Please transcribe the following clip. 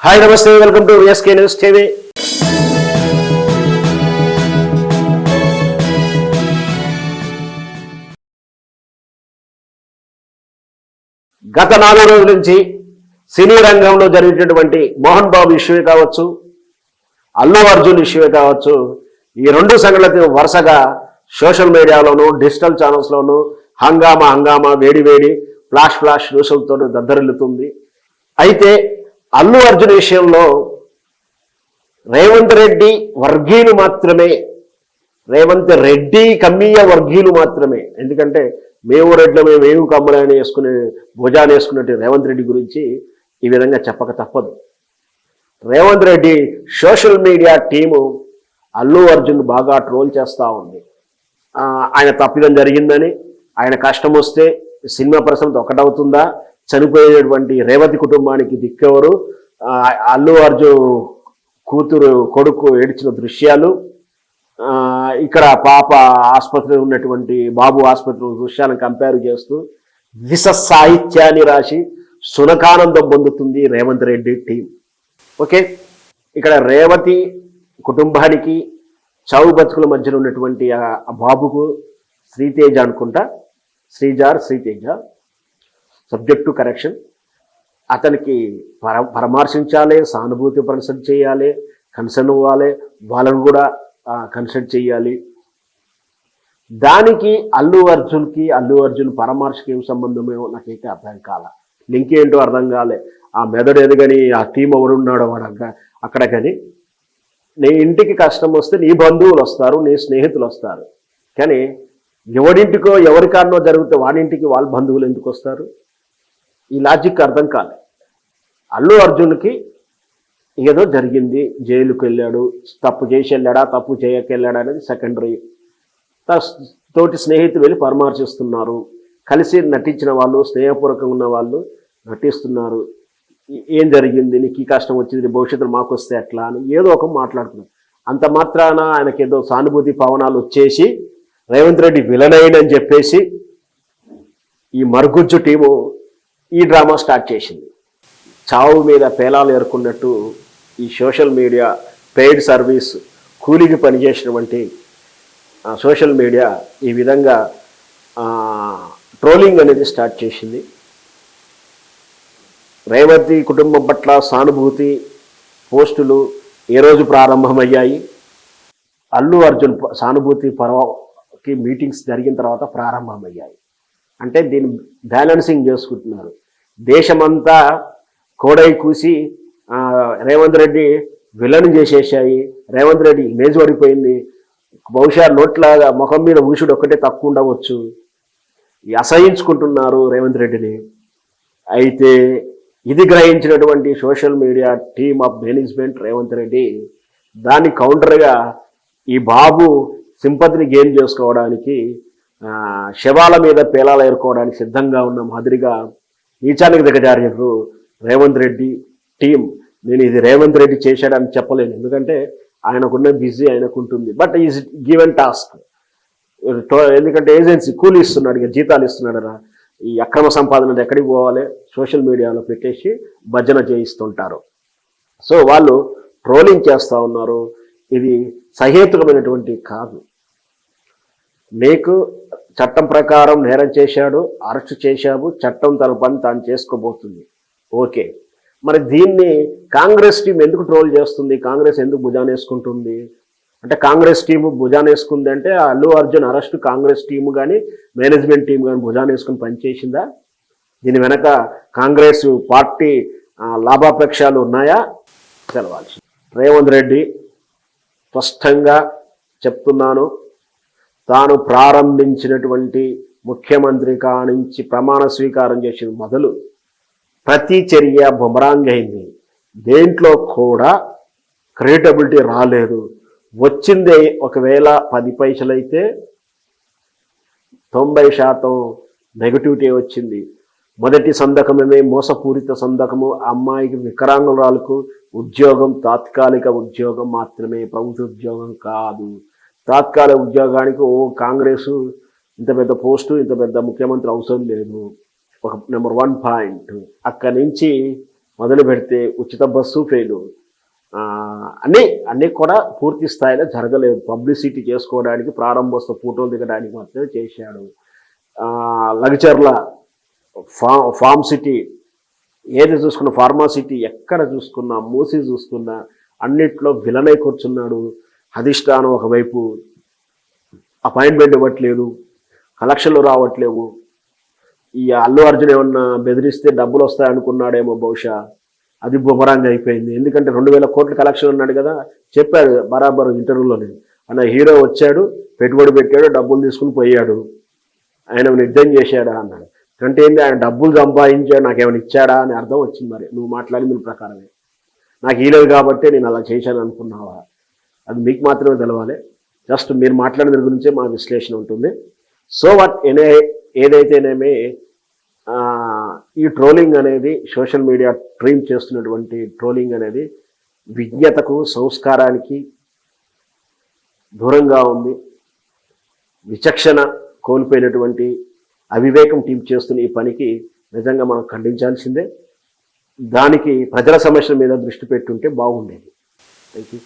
Hi నమస్తే welcome to SK news TV గత నాలుగు రోజుల నుంచి సినీ రంగంలో జరిగినటువంటి మోహన్ బాబు ఇష్యూవే కావచ్చు అల్లు అర్జున్ ఇష్యూవే కావచ్చు ఈ రెండు సంఘటనలు వరుసగా సోషల్ మీడియాలోను డిజిటల్ ఛానల్స్లోను హంగామా హంగామా వేడి వేడి ఫ్లాష్ ఫ్లాష్ న్యూస్లతో దద్దరిల్లుతుంది. అయితే అల్లు అర్జున్ విషయంలో రేవంత్ రెడ్డి వర్గీయులు మాత్రమే రేవంత్ రెడ్డి కమ్మీయ వర్గీయులు మాత్రమే. ఎందుకంటే మేము రెడ్లమే మేము కమ్మలని వేసుకునే భుజాన్ని వేసుకున్నట్టు రేవంత్ రెడ్డి గురించి ఈ విధంగా చెప్పక తప్పదు. Revanth Reddy social media team Allu Arjun బాగా ట్రోల్ చేస్తూ ఉంది. ఆయన తప్పిదం జరిగిందని ఆయన కష్టం వస్తే సినిమా పరిశ్రమతో ఒకటవుతుందా చనిపోయేటువంటి రేవతి కుటుంబానికి దిక్కెవరు? అల్లు అర్జున్ కూతురు కొడుకు ఏడ్చిన దృశ్యాలు. ఇక్కడ పాప ఆసుపత్రిలో ఉన్నటువంటి బాబు ఆసుపత్రి దృశ్యాలను కంపేర్ చేస్తూ విష సాహిత్యాన్ని రాసి సునకానందం పొందుతుంది రేవంత్ రెడ్డి టీం. ఓకే? ఇక్కడ రేవతి కుటుంబానికి చావు బతుకుల మధ్యలో ఉన్నటువంటి ఆ బాబుకు శ్రీతేజ అనుకుంటా. శ్రీజార్ శ్రీతేజ. Subject correction. అతనికి పర పరామర్శించాలి సానుభూతి ప్రసన్ చేయాలి కన్సర్న్ ఇవ్వాలి వాళ్ళను కూడా కన్సల్ట్ చేయాలి. దానికి అల్లు అర్జున్కి అల్లు అర్జున్ పరామర్శకి ఏం సంబంధమేమో నాకైతే అర్థం కాల. లింక్ ఏంటో అర్థం కాలే. ఆ మెదడు ఎదుగని ఆ టీం ఎవడున్నాడో వాడు అక్కడ అక్కడ కానీ. నీ ఇంటికి కష్టం వస్తే నీ బంధువులు వస్తారు నీ స్నేహితులు వస్తారు. కానీ ఎవడింటికో ఎవరి జరిగితే వాడింటికి వాళ్ళ బంధువులు ఎందుకు వస్తారు? ఈ లాజిక్ అర్థం కాలే. అల్లు అర్జున్కి ఏదో జరిగింది. జైలుకి వెళ్ళాడు తప్పు చేసి వెళ్ళాడా తప్పు చేయక వెళ్ళాడా అనేది సెకండరీ తోటి స్నేహితులు వెళ్ళి పరామర్శిస్తున్నారు. కలిసి నటించిన వాళ్ళు స్నేహపూర్వకంగా ఉన్న వాళ్ళు నటిస్తున్నారు. ఏం జరిగింది? నీకు ఈ కష్టం వచ్చింది భవిష్యత్తులో మాకు వస్తే ఎట్లా అని ఏదో ఒక మాట్లాడుతున్నారు. అంత మాత్రాన ఆయనకి ఏదో సానుభూతి పవనాలు వచ్చేసి రేవంత్ రెడ్డి విలనైనని అని చెప్పేసి ఈ మరుగుజ్జు టీము ఈ డ్రామా స్టార్ట్ చేసింది. చావు మీద పేలాలు ఎరుకున్నట్టు ఈ సోషల్ మీడియా పెయిడ్ సర్వీస్ కూలికి పనిచేసినటువంటి సోషల్ మీడియా ఈ విధంగా ట్రోలింగ్ అనేది స్టార్ట్ చేసింది. రేవతి కుటుంబం పట్ల సానుభూతి పోస్టులు ఏ రోజు ప్రారంభమయ్యాయి? అల్లు అర్జున్ సానుభూతి పర్వకి మీటింగ్స్ జరిగిన తర్వాత ప్రారంభమయ్యాయి. అంటే దీన్ని బ్యాలెన్సింగ్ చేసుకుంటున్నారు. దేశమంతా కోడై కూసి రేవంత్ రెడ్డి విలన్ చేసేసాయి. రేవంత్ రెడ్డి ఇమేజ్ పడిపోయింది. బహుశా నోట్లాగా ముఖం మీద ఊసుడు ఒక్కటే తక్కువ ఉండవచ్చు. అసహించుకుంటున్నారు రేవంత్ రెడ్డిని. అయితే ఇది గ్రహించినటువంటి social media team of management Revanth Reddy దాని కౌంటర్గా ఈ బాబు సింపతిని గెయిన్ చేసుకోవడానికి శవాల మీద పేలాలు ఏర్కోవడానికి సిద్ధంగా ఉన్న మాదిరిగా నీచానికి దిగజారినారు రేవంత్ రెడ్డి టీం. నేను ఇది రేవంత్ రెడ్డి చేశాడని చెప్పలేను. ఎందుకంటే ఆయనకున్న బిజీ ఆయనకు ఉంటుంది బట్ ఈజ్ గివెన్ టాస్క్ ఎందుకంటే ఏజెన్సీ కూలి ఇస్తున్నాడు ఇక జీతాలు ఇస్తున్నాడు రా. ఈ అక్రమ సంపాదన ఎక్కడికి పోవాలి? సోషల్ మీడియాలో పెట్టేసి భజన చేయిస్తుంటారు. సో వాళ్ళు ట్రోలింగ్ చేస్తూ ఉన్నారు. ఇది సహేతుకమైనటువంటి కాదు. నీకు చట్టం ప్రకారం నేరం చేశాడు అరెస్ట్ చేశావు చట్టం తన పని తాను చేసుకోబోతుంది. ఓకే. మరి దీన్ని కాంగ్రెస్ టీం ఎందుకు ట్రోల్ చేస్తుంది? కాంగ్రెస్ ఎందుకు భుజానేసుకుంటుంది అంటే కాంగ్రెస్ టీం భుజానేసుకుంది అంటే అల్లు అర్జున్ అరెస్ట్ కాంగ్రెస్ టీం కానీ మేనేజ్మెంట్ టీం కానీ భుజానేసుకుని పనిచేసిందా? దీని వెనక కాంగ్రెస్ పార్టీ లాభాపేక్షలు లాభాపేక్షాలు ఉన్నాయా? తెలవాలి. రేవంత్ రెడ్డి స్పష్టంగా చెప్తున్నాను. తాను ప్రారంభించినటువంటి ముఖ్యమంత్రి కానించి ప్రమాణ స్వీకారం చేసిన మొదలు ప్రతి చర్య బొమరాంగ్ అయింది. దేంట్లో కూడా క్రియేటబిలిటీ రాలేదు. వచ్చిందే ఒకవేళ పది పైసలైతే తొంభై శాతం నెగటివిటీ వచ్చింది. మొదటి సందకమే మోసపూరిత సందకము అమ్మాయికి వికరాంగురాలకు ఉద్యోగం తాత్కాలిక ఉద్యోగం మాత్రమే ప్రభుత్వ ఉద్యోగం కాదు. తాత్కాలిక ఉద్యోగానికి ఓ కాంగ్రెస్ ఇంత పెద్ద పోస్టు ఇంత పెద్ద ముఖ్యమంత్రి అవసరం లేదు. ఒక నెంబర్ వన్ పాయింట్. అక్కడి నుంచి మొదలు పెడితే ఉచిత బస్సు ఫెయిలు అన్నీ అన్నీ కూడా పూర్తి స్థాయిలో జరగలేదు. పబ్లిసిటీ చేసుకోవడానికి ప్రారంభోత్సవ ఫోటోలు దిగడానికి మాత్రమే చేశాడు. లగ్చర్ల ఫా ఫార్మ్ సిటీ ఏది చూసుకున్న ఫార్మాసిటీ ఎక్కడ చూసుకున్నా మూసి చూసుకున్నా అన్నిట్లో విలనై కూర్చున్నాడు. అధిష్టానం ఒకవైపు అపాయింట్మెంట్ ఇవ్వట్లేదు కలెక్షన్లు రావట్లేవు. ఈ అల్లు అర్జున్ ఏమన్నా బెదిరిస్తే డబ్బులు వస్తాయనుకున్నాడేమో బహుశా అది బుమరాంగ్ అయిపోయింది. ఎందుకంటే రెండు వేల కోట్ల కలెక్షన్ ఉన్నాడు కదా చెప్పాడు బరాబర్ ఇంటర్వ్యూలోనే. అన్న హీరో వచ్చాడు పెట్టుబడి పెట్టాడు డబ్బులు తీసుకుని పోయాడు. ఆయన యుద్ధం చేశాడా అన్నాడు. అంటే ఏంది ఆయన డబ్బులు సంపాదించాడు నాకు ఏమైనా ఇచ్చాడా అని అర్థం వచ్చింది మరి. నువ్వు మాట్లాడింది ప్రకారమే. నాకు ఇలేదు కాబట్టి నేను అలా చేశాను అనుకున్నావా అది మీకు మాత్రమే తెలవాలి. జస్ట్ మీరు మాట్లాడిన గురించే మా విశ్లేషణ ఉంటుంది. సో వాట్ ఎనే ఏదైతేనేమి ఈ ట్రోలింగ్ అనేది సోషల్ మీడియా ట్రీమ్ చేస్తున్నటువంటి ట్రోలింగ్ అనేది విజ్ఞతకు సంస్కారానికి దూరంగా ఉంది. విచక్షణ కోల్పోయినటువంటి అవివేకం టీం చేస్తున్న ఈ పనికి నిజంగా మనం ఖండించాల్సిందే. దానికి ప్రజల సమస్యల మీద దృష్టి పెట్టుంటే బాగుండేది. Thank you